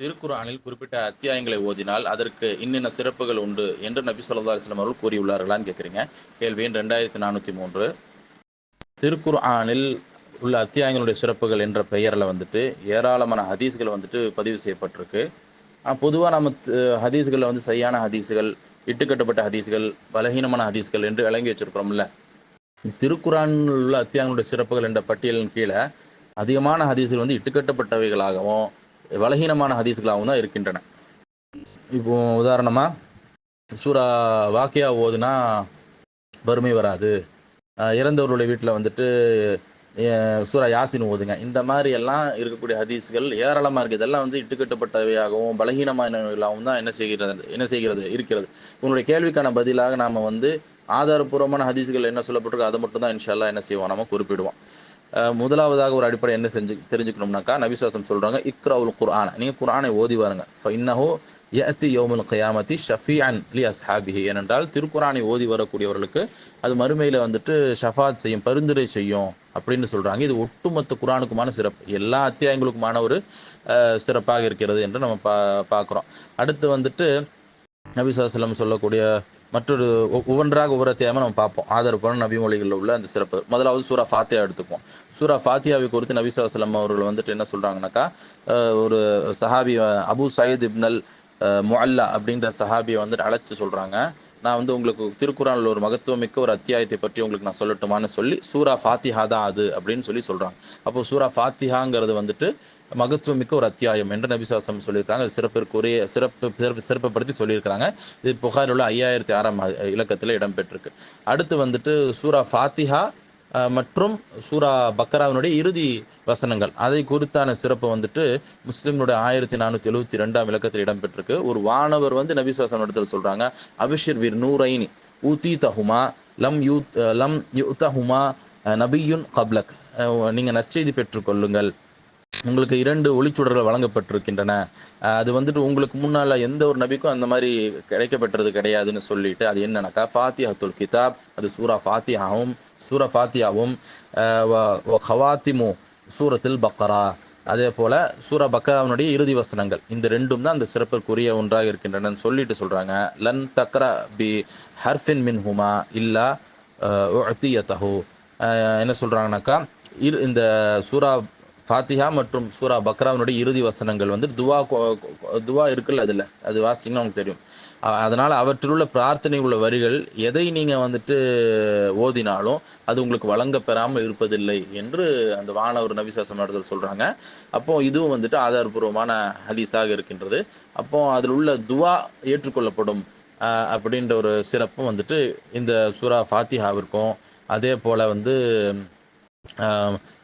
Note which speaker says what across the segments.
Speaker 1: திருக்குறானில் குறிப்பிட்ட அத்தியாயங்களை ஓதினால் அதற்கு இன்னென்ன சிறப்புகள் உண்டு என்று நபி சொல்லா அலிஸ்லாம் அவர்கள் கூறியுள்ளார்களான்னு கேட்குறீங்க. கேள்வி ரெண்டாயிரத்தி நானூற்றி மூன்று. திருக்குர்ஆனில் உள்ள அத்தியாயங்களுடைய சிறப்புகள் என்ற பெயரில் வந்துட்டு ஏராளமான ஹதீஸ்கள் வந்துட்டு பதிவு செய்யப்பட்டிருக்கு. பொதுவாக நம்ம ஹதீஸ்களில் வந்து சரியான ஹதீஸுகள் இட்டுக்கட்டப்பட்ட ஹதீஸ்கள் பலகீனமான ஹதீஸ்கள் என்று விளங்கி வச்சிருக்கிறோம்ல. திருக்குறானில் உள்ள அத்தியாயங்களுடைய சிறப்புகள் என்ற பட்டியலின் கீழே அதிகமான ஹதீஸ்கள் வந்து இட்டுக்கட்டப்பட்டவைகளாகவும் பலகீனமான ஹதீஸ்களாகவும் தான் இருக்கின்றன. இப்போ உதாரணமாக சூரா வாக்கியா ஓதுனா வறுமை வராது. இறந்தவர்களுடைய வீட்டில் வந்துட்டு அஹ் சூரா யாசின் ஓதுங்க. இந்த மாதிரி எல்லாம் இருக்கக்கூடிய ஹதீஸ்கள் ஏராளமாக இருக்குது இதெல்லாம் வந்து இட்டுக்கட்டப்பட்டவையாகவும் பலகீனமானவைகளாகவும் தான் என்ன செய்கிறது என்ன செய்கிறது இருக்கிறது. உங்களுடைய கேள்விக்கான பதிலாக நாம் வந்து ஆதாரபூர்வமான ஹதீஸ்கள் என்ன சொல்லப்பட்டிருக்கோ அதை மட்டும் தான் இன்ஷால்லாம் என்ன செய்வோம்? நம்ம குறிப்பிடுவோம். முதலாவதாக ஒரு அடிப்படை என்ன செஞ்சு தெரிஞ்சுக்கணும்னாக்கா நபிசுவாசம் சொல்கிறாங்க இக்ராவுல் குர்ஆன். நீங்கள் குர்ஆனை ஓதி வாருங்க இன்னஹோ யஅத்தி யௌமுல் கியாமத்தி ஷஃபிஅன் லி அஸ்ஹாபிஹி. ஏனென்றால் திருக்குரானை ஓதி வரக்கூடியவர்களுக்கு அது மறுமையில் வந்துட்டு ஷஃபாத் செய்யும் பரிந்துரை செய்யும் அப்படின்னு சொல்கிறாங்க இது ஒட்டுமொத்த குரானுக்குமான சிறப்பு. எல்லா அத்தியாயங்களுக்குமான ஒரு சிறப்பாக இருக்கிறது என்று நம்ம பா பார்க்குறோம் அடுத்து வந்துட்டு நபிசுவாசலம் சொல்லக்கூடிய மற்றொரு ஒவ்வொன்றாக ஒவ்வொரு அத்தியாயமாக நம்ம பார்ப்போம். ஆதரப்பான நபிமொழிகளில் உள்ள அந்த சிறப்பு. முதலாவது சூரா ஃபாத்தியா எடுத்துப்போம் சூரா ஃபாத்தியாவை குறித்து நபிசுவாசலம் அவர்கள் வந்துட்டு என்ன சொல்கிறாங்கனாக்கா ஒரு சஹாபி அபு சயீத் இப்னல் முல்லா அப்படின்ற சஹாபியை வந்துட்டு அழைச்சி சொல்கிறாங்க நான் வந்து உங்களுக்கு திருக்குறானில் ஒரு மகத்துவமிக்க ஒரு அத்தியாயத்தை பற்றி உங்களுக்கு நான் சொல்லட்டுமான்னு சொல்லி சூரா ஃபாத்திஹா தான் அது அப்படின்னு சொல்லி சொல்கிறாங்க அப்போ சூரா ஃபாத்திஹாங்கிறது வந்துட்டு மகத்துவமிக்க ஒரு அத்தியாயம் என்று நபிசாசம் சொல்லியிருக்காங்க அது சிறப்பிற்குரிய சிறப்பு சிறப்பு சிறப்புப்படுத்தி சொல்லியிருக்கிறாங்க. இது புகாரில் உள்ள ஐயாயிரத்தி ஆறாம் இலக்கத்தில் இடம்பெற்றிருக்கு. அடுத்து வந்துட்டு சூரா ஃபாத்திஹா மற்றும் சூரா பக்கராவினுடைய இறுதி வசனங்கள். அதை குறித்தான சிறப்பு வந்துட்டு முஸ்லிம்னுடைய ஆயிரத்தி நானூற்றி எழுபத்தி ரெண்டாம் இலக்கத்தில் இடம்பெற்றிருக்கு. ஒரு வானவர் வந்து நபிசுவாசம் இடத்துல சொல்கிறாங்க அபிஷிர் வீர் நூரைனி ஊத்தி தஹுமா லம் யூத் லம் யூத்தஹுமா நபியுன் கப்லக். நீங்கள் நற்செய்தி பெற்றுக்கொள்ளுங்கள். உங்களுக்கு இரண்டு ஒளிச்சுடர்கள் வழங்கப்பட்டிருக்கின்றன. அது வந்துட்டு உங்களுக்கு முன்னால் எந்த ஒரு நபிக்கும் அந்த மாதிரி கிடைக்கப்பட்டது கிடையாதுன்னு சொல்லிட்டு அது என்னன்னாக்கா ஃபாத்தியாத்துல் கிதாப் அது சூரா ஃபாத்தியாவும் சூரா ஃபாத்தியாவும் ஹவாத்திமு சூரத்தில் பக்கரா அதே போல் சூரா பக்கராவினுடைய இறுதி வசனங்கள். இந்த ரெண்டும் தான் அந்த சிறப்பிற்குரிய ஒன்றாக இருக்கின்றனன்னு சொல்லிட்டு சொல்கிறாங்க லன் தக்ரா பி ஹர்ஃபின் மின் ஹுமா இல்லா தஹு என்ன சொல்கிறாங்கனாக்கா இரு இந்த சூரா ஃபாத்திஹா மற்றும் சூரா பக்ராவினுடைய இறுதி வசனங்கள் வந்து துவா துவா இருக்குல்ல அதில். அது வாசிங்கன்னா உங்களுக்கு தெரியும். அதனால் அவற்றில் உள்ள பிரார்த்தனை உள்ள வரிகள் எதை நீங்கள் வந்துட்டு ஓதினாலும் அது உங்களுக்கு வழங்க பெறாமல் இருப்பதில்லை என்று அந்த வானவர் நபிசாசம் நடத்தல் சொல்கிறாங்க அப்போ இதுவும் வந்துட்டு ஆதாரபூர்வமான ஹதீஸாக இருக்கின்றது. அப்போ அதில் உள்ள துவா ஏற்றுக்கொள்ளப்படும் அப்படின்ற ஒரு சிறப்பும் வந்துட்டு இந்த சூரா ஃபாத்திஹாவிற்கும். அதே போல் வந்து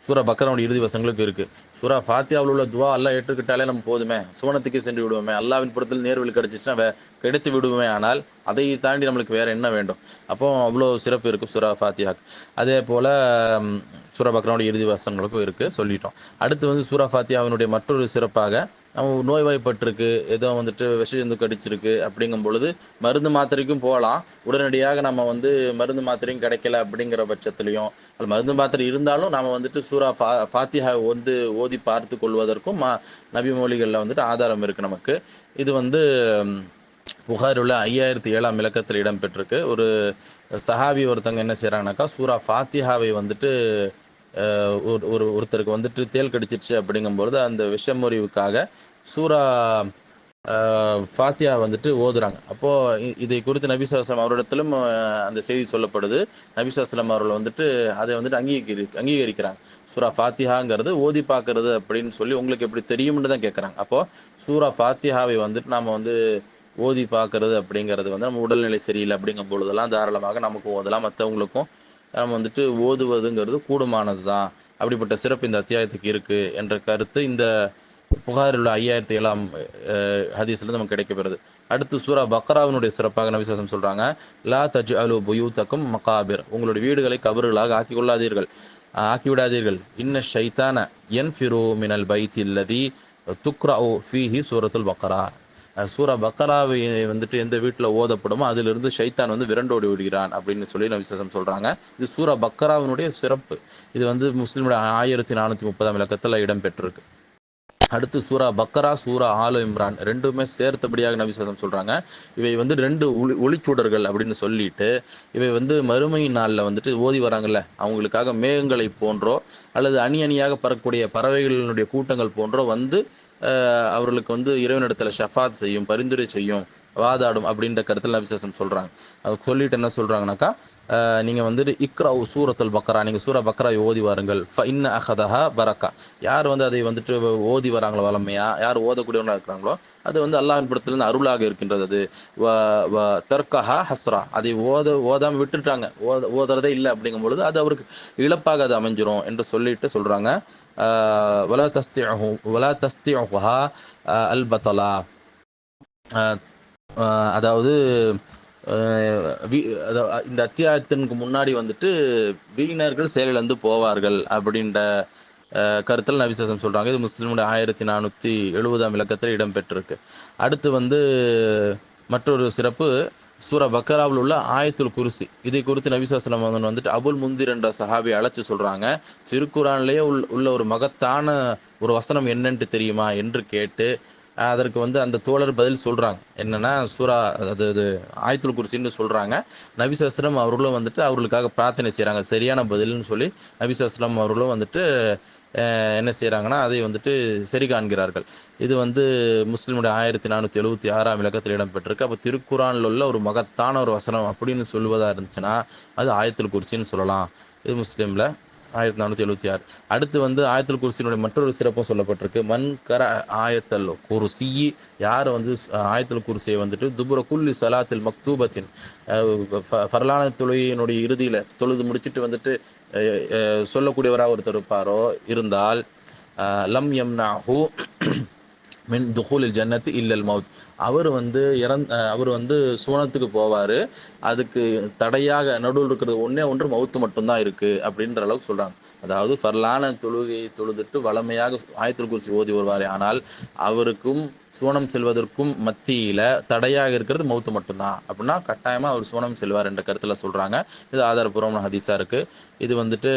Speaker 1: சூரா பக்கரனுடைய இறுதி வசங்களுக்கு இருக்குது சூரா ஃபாத்தியாவில் உள்ள துவா எல்லாம் ஏற்றுக்கிட்டாலே நம்ம போதுமே. சுவனத்துக்கு சென்று விடுவோமே. அல்லாவின் புறத்தில் நேர்வழி கிடச்சிச்சுன்னா வே- கிடைத்து விடுவோமே. ஆனால் அதை தாண்டி நம்மளுக்கு வேறு என்ன வேண்டும்? அப்போ அவ்வளோ சிறப்பு இருக்குது சூரா ஃபாத்தியாக்கு அதே போல் சூரா பக்ரனுடைய இறுதி வசங்களுக்கும் இருக்குது சொல்லிட்டோம். அடுத்து வந்து சூரா ஃபாத்தியாவினுடைய மற்றொரு சிறப்பாக நம்ம நோய்வாய்ப்பட்டிருக்கு ஏதோ வந்துட்டு விஷஜந்து கடிச்சிருக்கு அப்படிங்கும் பொழுது மருந்து மாத்திரைக்கும் போகலாம் உடனடியாக நம்ம வந்து மருந்து மாத்திரையும் கிடைக்கல அப்படிங்கிற பட்சத்துலையும் அது மருந்து மாத்திரை இருந்தாலும் நாம் வந்துட்டு சூரா ஃபா ஃபாத்திஹா வந்து ஓதி பார்த்து கொள்வதற்கும் மா நபி மொழிகளில் வந்துட்டு ஆதாரம் இருக்குது நமக்கு. இது வந்து ம், புகார் உள்ள ஐயாயிரத்தி ஏழாம் இலக்கத்தில் இடம்பெற்றிருக்கு. ஒரு சஹாபி ஒருத்தவங்க என்ன செய்கிறாங்கனாக்கா சூரா ஃபாத்திஹாவை வந்துட்டு ஒரு ஒரு ஒருத்தருக்கு வந்துட்டு தேல் கடிச்சிருச்சு அப்படிங்கும்பொழுது அந்த விஷமுறிவுக்காக சூரா ஃபாத்தியா வந்துட்டு ஓதுறாங்க. அப்போது இதை குறித்து நபிசாஸ்லம் அவரிடத்திலும் அந்த செய்தி சொல்லப்படுது. நபிசாஸ்லம் அவர்கள் வந்துட்டு அதை வந்துட்டு அங்கீகரி அங்கீகரிக்கிறாங்க. சூரா ஃபாத்திஹாங்கிறது ஓதி பார்க்கறது அப்படின்னு சொல்லி உங்களுக்கு எப்படி தெரியும்னு தான் கேட்குறாங்க அப்போது சூரா ஃபாத்திஹாவை வந்துட்டு நாம் வந்து ஓதி பார்க்கறது அப்படிங்கிறது வந்து நம்ம உடல்நிலை சரியில்லை அப்படிங்கும் பொழுதெல்லாம் தாராளமாக நமக்கு ஓதலாம். மற்றவங்களுக்கும் நம்ம வந்துட்டு ஓதுவதுங்கிறது கூடுமானது தான் அப்படிப்பட்ட சிறப்பு இந்த அத்தியாயத்துக்கு இருக்குது என்ற கருத்து இந்த புகாரில் உள்ள ஐயாயிரத்தி ஏழாம் ஹதீஸ்லேருந்து நமக்கு கிடைக்கப்பெறுது அடுத்து சூரா பக்ராவினுடைய சிறப்பாக நபிசாசம் சொல்கிறாங்க லா தஜ் அலு புயூத்தக்கும் மகாபிர். உங்களுடைய வீடுகளை கபறுகளாக ஆக்கி கொள்ளாதீர்கள். ஆக்கி விடாதீர்கள். இன்ன ஷைத்தான என் ஃபிரோ மினல் பைத் இல்லதி துக்ரா ஃபீஹி சூரத்துல் பக்ரா. சூரா பக்கராவை வந்துட்டு எந்த வீட்டில் ஓதப்படுமோ அதிலிருந்து ஷைத்தான் வந்து விரண்டோடி விடுகிறான் அப்படின்னு சொல்லி நபிசாசம் சொல்கிறாங்க இது சூரா பக்கராவினுடைய சிறப்பு. இது வந்து முஸ்லீமுடைய ஆயிரத்தி நானூற்றி முப்பதாம் இலக்கத்தில் இடம்பெற்றிருக்கு. அடுத்து சூரா பக்கரா சூரா ஆலு இம்ரான் ரெண்டுமே சேர்த்தபடியாக நபிசாசம் சொல்கிறாங்க இவை வந்து ரெண்டு ஒளி ஒளிச்சுடர்கள் அப்படின்னு சொல்லிட்டு இவை வந்து மறுமை நாளில் வந்துட்டு ஓதி வராங்கல்ல அவங்களுக்காக மேகங்களை போன்றோ அல்லது அணி அணியாக பறக்கக்கூடிய பறவைகளினுடைய கூட்டங்கள் போன்றோ வந்து அவர்களுக்கு வந்து இறைவனிடத்தில் ஷஃபாத் செய்யும் பரிந்துரை செய்யும் வாதாடும் அப்படின்ற கருத்தில் நபிசாசம் சொல்கிறாங்க அது சொல்லிட்டு என்ன சொல்கிறாங்கனாக்கா நீங்கள் வந்துட்டு இக்ரா சூரத்துல் பக்ரா நீங்கள் சூரா பக்ரா ஓதி வாருங்கள். ஃப இன்ன அஹதஹா பரக்கா. யார் வந்து அதை வந்துட்டு ஓதி வராங்களோ வளமையாக யார் ஓதக்கூடியவங்களாக இருக்கிறாங்களோ அது வந்து அல்லாஹின் படத்துலேருந்து அருளாக இருக்கின்றது அது. வ வ தர்கஹா ஹஸ்ரா. அதை ஓத ஓதாமல் விட்டுட்டாங்க. ஓத ஓதுறதே இல்லை அப்படிங்கும் பொழுது அது அவருக்கு இழப்பாக அது அமைஞ்சிரும் என்று சொல்லிட்டு சொல்கிறாங்க ولا தஸ்தி ولا தஸ்தி அல் அதாவது வி- இந்த அத்தியாயத்திற்கு முன்னாடி வந்துட்டு வீணர்கள் செயலிழந்து போவார்கள் அப்படின்ற கருத்தில் நபிசாசம் சொல்கிறாங்க இது முஸ்லீமுடைய ஆயிரத்தி நானூற்றி எழுபதாம் இலக்கத்தில் இடம்பெற்றிருக்கு. அடுத்து வந்து மற்றொரு சிறப்பு சூரா பக்கராவில் உள்ள ஆயத்துல் குருசி. இதை குறித்து நபிசாசலம் வந்துட்டு அபுல் முந்திர் என்ற சஹாபி அழைச்சி சொல்கிறாங்க திருக்குறான்லேயே உள் உள்ள ஒரு மகத்தான ஒரு வசனம் என்னன்ட்டு தெரியுமா என்று கேட்டு அதற்கு வந்து அந்த தோழர் பதில் சொல்கிறாங்க என்னென்னா சூரா அது அது ஆயத்துல் குர்சின்னு சொல்கிறாங்க நபிசாஸ்திரம் அவர்களும் வந்துட்டு அவர்களுக்காக பிரார்த்தனை செய்கிறாங்க சரியான பதில்னு சொல்லி நபிசாஸ்திரம் அவர்களும் வந்துட்டு என்ன செய்கிறாங்கன்னா அதை வந்துட்டு சரி காண்கிறார்கள். இது வந்து முஸ்லீமுடைய ஆயிரத்தி நானூற்றி எழுபத்தி ஆறாம் இலக்கத்தில் இடம்பெற்றிருக்கு. அப்போ திருக்குறானில் உள்ள ஒரு மகத்தான ஒரு வசனம் அப்படின்னு சொல்வதாக இருந்துச்சுன்னா அது ஆயத்துல் குறிச்சின்னு சொல்லலாம். இது முஸ்லீமில். ஆயிரத்தி நானூற்றி எழுபத்தி ஆறு. அடுத்து வந்து ஆயத்தல் குருசியினுடைய மற்றொரு சிறப்பும் சொல்லப்பட்டிருக்கு. மன் கர ஆயத்தல் குருசி. யார் வந்து ஆயத்தல் குருசியை குர்சியை வந்துட்டு? துபுர குல்லி சலாத்தில் மக்தூபத்தின். அஹ், ஃபர்லான தொழுகையினுடைய இறுதியில் தொழுது முடிச்சுட்டு வந்துட்டு சொல்லக்கூடியவராக ஒருத்தர் இருப்பாரோ இருந்தால் லம் எம் நாஹூ மின் துஹூலில் ஜன்னத்து இல்லல் மவுத். அவர் வந்து இறந் அவர் வந்து சூனத்துக்கு போவார். அதுக்கு தடையாக நடுவில் இருக்கிறது ஒன்றே ஒன்று மவுத்து மட்டும்தான் இருக்குது அப்படின்ற அளவுக்கு சொல்கிறாங்க அதாவது ஃபர்லான தொழுகையை தொழுதுட்டு வளமையாக ஆயத்தில் குறிச்சி ஓதி வருவார். ஆனால் அவருக்கும் சூனம் செல்வதற்கும் மத்தியில் தடையாக இருக்கிறது மவுத்து மட்டும்தான். அப்படின்னா கட்டாயமாக அவர் சூனம் செல்வார் என்ற கருத்தில் சொல்கிறாங்க இது ஆதாரபூர்வமான ஹதீஸாக இருக்குது இது வந்துட்டு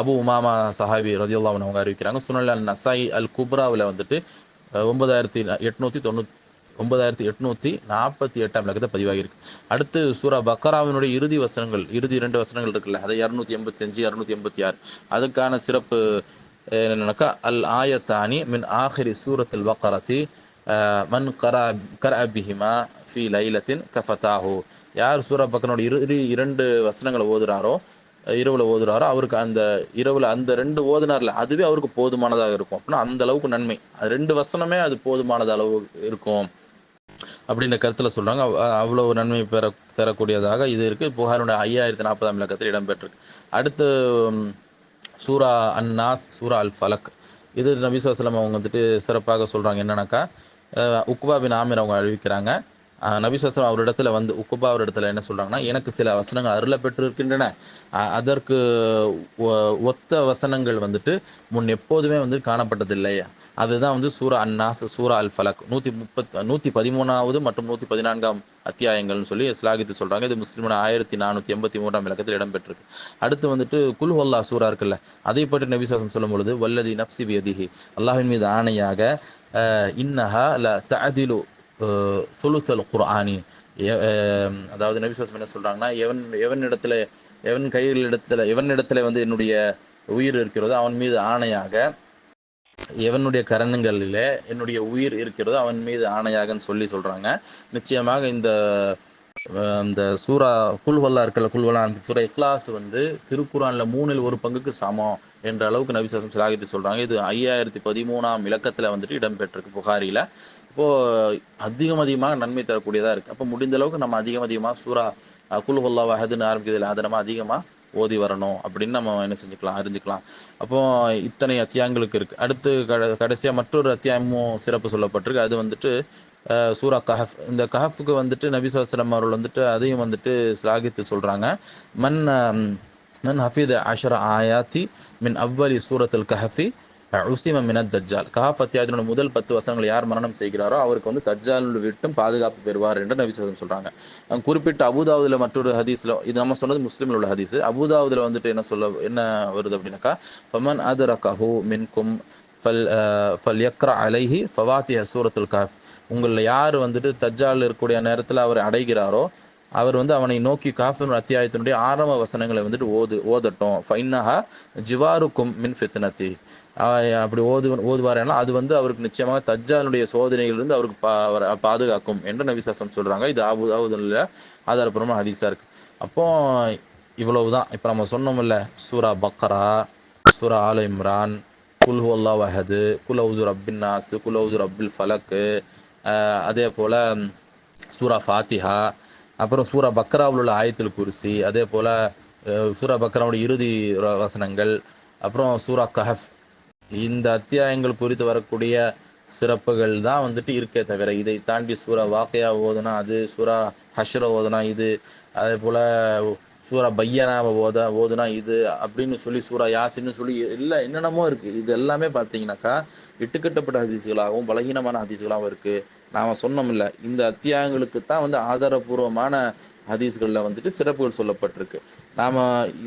Speaker 1: அபு உமாமா சஹாபி ரதியுல்லாஹன் அவங்க அறிவிக்கிறாங்க. சுனல் அல் நசாய் அல் குப்ராவில் வந்துட்டு ஒன்பதாயிரத்தி எட்நூற்றி தொண்ணூத் ஒன்பதாயிரத்தி எட்நூற்றி நாற்பத்தி எட்டாம் இலக்கத்தை பதிவாகியிருக்கு. அடுத்து சூரா பக்கராவினுடைய இறுதி வசனங்கள் இறுதி இரண்டு வசனங்கள் இருக்குல்ல அதை இரநூத்தி எண்பத்தி அஞ்சு இரநூத்தி எண்பத்தி ஆறு அதுக்கான சிறப்பு என்னன்னாக்கா? அல் ஆயத்தானி மின் ஆஹிரி சூரத்தில் பக்கரத்தி மன் கரா கரஅபிஹிமா ஃபி லைலத்தின் கஃபத்தாஹூ யார் சூரா பக்கனோட இறுதி இரண்டு வசனங்களை ஓதுறாரோ இரவில் ஓதுறாரோ அவருக்கு அந்த இரவில் அந்த ரெண்டு ஓதுனார்ல அதுவே அவருக்கு போதுமானதாக இருக்கும். அப்படின்னா அந்த அளவுக்கு நன்மை. அது ரெண்டு வசனமே அது போதுமானது அளவு இருக்கும். அப்படின்ற கருத்தில் சொல்கிறாங்க அவ்வளவு நன்மை பெற தரக்கூடியதாக இது இருக்குது புகாருடைய ஐயாயிரத்தி நாற்பதாம் இலக்கத்தில் இடம்பெற்றிருக்கு. அடுத்து சூரா அன்னாஸ் சூரா அல் ஃபலக் இது நபிசாஸ்லம் அவங்க வந்துட்டு சிறப்பாக சொல்கிறாங்க என்னன்னாக்கா அஹ், உக்பா பின் அவங்க அறிவிக்கிறாங்க. நபிசாஸ்வரம் அவரிடத்துல வந்து உக்குபா அவரிடத்துல என்ன சொல்றாங்கன்னா எனக்கு சில வசனங்கள் அருள பெற்றிருக்கின்றன அதற்கு ஒ- ஒத்த வசனங்கள் வந்துட்டு முன் எப்போதுமே வந்து காணப்பட்டதில்லை. அதுதான் வந்து சூரா அன்னாஸ் சூரா அல் ஃபலக் நூற்றி முப்பத் நூற்றி பதிமூணாவது மற்றும் நூற்றி பதினான்காம் அத்தியாயங்கள்னு சொல்லி ஸ்லாகித்து சொல்கிறாங்க இது முஸ்லிமான ஆயிரத்தி நானூற்றி எண்பத்தி மூன்றாம் இலக்கத்தில் இடம்பெற்றிருக்கு. அடுத்து வந்துட்டு குல் ஹொல்லா சூரா இருக்குல்ல அதை பற்றி நபிசாசம் சொல்லும் பொழுது வல்லதி நப்சி வியதிஹி அல்லாஹின் மீது ஆணையாக இன்னஹா ல தஅதிலு அஹ், குர்ஆனி. அதாவது நபிசாசம் என்ன சொல்கிறாங்கன்னா எவன் எவன் இடத்துல எவன் கையில் இடத்துல எவன் இடத்துல வந்து என்னுடைய உயிர் இருக்கிறதோ அவன் மீது ஆணையாக எவனுடைய கரணங்களிலே என்னுடைய உயிர் இருக்கிறதோ அவன் மீது ஆணையாகன்னு சொல்லி சொல்றாங்க. நிச்சயமாக இந்த இந்த சூரா குல்வல்லா இருக்கல குல்வல்லா சூரா இஃப்லாஸ் வந்து திருக்குறானில் மூணில் ஒரு பங்குக்கு சமம் என்ற அளவுக்கு நபிசாசம் சிலாகித்து சொல்றாங்க. இது ஐயாயிரத்தி பதிமூணாம் இலக்கத்துல வந்துட்டு இடம்பெற்றிருக்கு புகாரியில் இப்போ அதிகம் அதிகமாக நன்மை தரக்கூடியதாக இருக்கு. அப்போ முடிந்த அளவுக்கு நம்ம அதிகம் அதிகமாக சூரா குலுஹுல்லா வஹதுன்னு ஆரம்பிக்கிறதுல அதை நம்ம அதிகமாக ஓதி வரணும். அப்படின்னு நம்ம என்ன செஞ்சுக்கலாம் அறிஞ்சுக்கலாம். அப்போ இத்தனை அத்தியாயங்களுக்கு இருக்கு. அடுத்து கட மற்றொரு அத்தியாயமும் சிறப்பு சொல்லப்பட்டிருக்கு. அது வந்துட்டு சூரா கஹஃப். இந்த கஹஃபுக்கு வந்துட்டு நபி அவர்கள் வந்துட்டு அதையும் வந்துட்டு ஸ்லாகித்து சொல்கிறாங்க மன் மன் ஹஃபீத் அஷர் ஆயாத்தி மின் அவ்வலி சூரத்துல் கஹஃபி. உசிம மினத் தஜ்ஜால். கஹாப் அத்தியாயத்தினோட முதல் பத்து வசனங்கள் யார் மரணம் செய்கிறாரோ அவருக்கு வந்து தஜ்ஜால் விட்டும் பாதுகாப்பு பெறுவார் என்று நபி ஸல்லல்லாஹு சொல்றாங்க. குறிப்பிட்ட அபுதாவுதுல மற்றொரு ஹதீஸ்ல இது நம்ம சொன்னது முஸ்லீமில் உள்ள ஹதீஸ். அபுதாவுதுல வந்துட்டு என்ன சொல்ல என்ன வருது அப்படின்னாக்கா ஃபமன் அதரகஹு மின்கும் ஃபல் ஃபல் யக்ரா அலைஹி ஃபவாத்திஹ சூரத்துல் கஹஃப். உங்களில் யார் வந்துட்டு தஜ்ஜால் இருக்கக்கூடிய நேரத்தில் அவர் அடைகிறாரோ அவர் வந்து அவனை நோக்கி காஃபின் அத்தியாயத்தினுடைய ஆரம்ப வசனங்களை வந்துட்டு ஓது ஓதட்டும். ஃபைனாக ஜிவாருக்கும் மின் ஃபித்னத்தி. அப்படி ஓது ஓதுவாரேனா அது வந்து அவருக்கு நிச்சயமாக தஜ்ஜாலுடைய சோதனையிலிருந்து அவருக்கு பா பாதுகாக்கும் என்று நவிசாசம் சொல்கிறாங்க இது ஆபு ஆபுதில் ஆதாரப்பூர்வமாக ஹதீஸாக இருக்குது அப்போ இவ்வளவு தான் இப்போ நம்ம சொன்னோம்ல சூரா பக்ரா சூரா ஆல இம்ரான் குல் ஹுவல்லா வஹது குல் அவுது ரப்பின் நாஸ் குல் அவுது ரப்பில் ஃபலக்கு அதே போல் சூரா ஃபாத்திஹா அப்புறம் சூரா பக்ராவில் உள்ள ஆயத்தில் குர்சி அதே போல் சூரா பக்ராவுடைய இறுதி வசனங்கள் அப்புறம் சூரா கஹஃப். இந்த அத்தியாயங்கள் குறித்து வரக்கூடிய சிறப்புகள் தான் வந்துட்டு இருக்கே தவிர இதை தாண்டி சூரா வாக்கையா ஓதுனா அது சூரா ஹஷ்ர ஓதுனா இது அதே போல் சூரா பையனாவை ஓத ஓதுனா இது அப்படின்னு சொல்லி சூரா யாசின்னு சொல்லி இல்லை என்னென்னமோ இருக்குது இது எல்லாமே பார்த்தீங்கன்னாக்கா இட்டுக்கட்டப்பட்ட ஹதீஸ்களாகவும் பலகீனமான ஹதீஸ்களாகவும் இருக்குது நாம் சொன்னோம்ல இந்த அத்தியாயங்களுக்கு தான் வந்து ஆதாரபூர்வமான ஹதீஸ்களில் வந்துட்டு சிறப்புகள் சொல்லப்பட்டிருக்கு. நாம்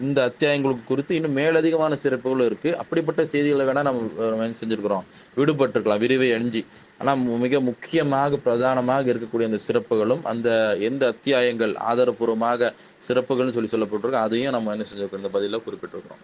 Speaker 1: இந்த அத்தியாயங்களுக்கு குறித்து இன்னும் மேலதிகமான சிறப்புகளும் இருக்குது அப்படிப்பட்ட செய்திகளை வேணால் நம்ம என்ன செஞ்சுருக்கிறோம்? விடுபட்டிருக்கலாம் விரிவை அணிஞ்சு. ஆனால் மிக முக்கியமாக பிரதானமாக இருக்கக்கூடிய அந்த சிறப்புகளும் அந்த எந்த அத்தியாயங்கள் ஆதாரபூர்வமாக சிறப்புகள்னு சொல்லி சொல்லப்பட்டிருக்கோம் அதையும் நம்ம என்ன செஞ்சுருக்கோம் இந்த பதிலில் குறிப்பிட்டிருக்கிறோம்.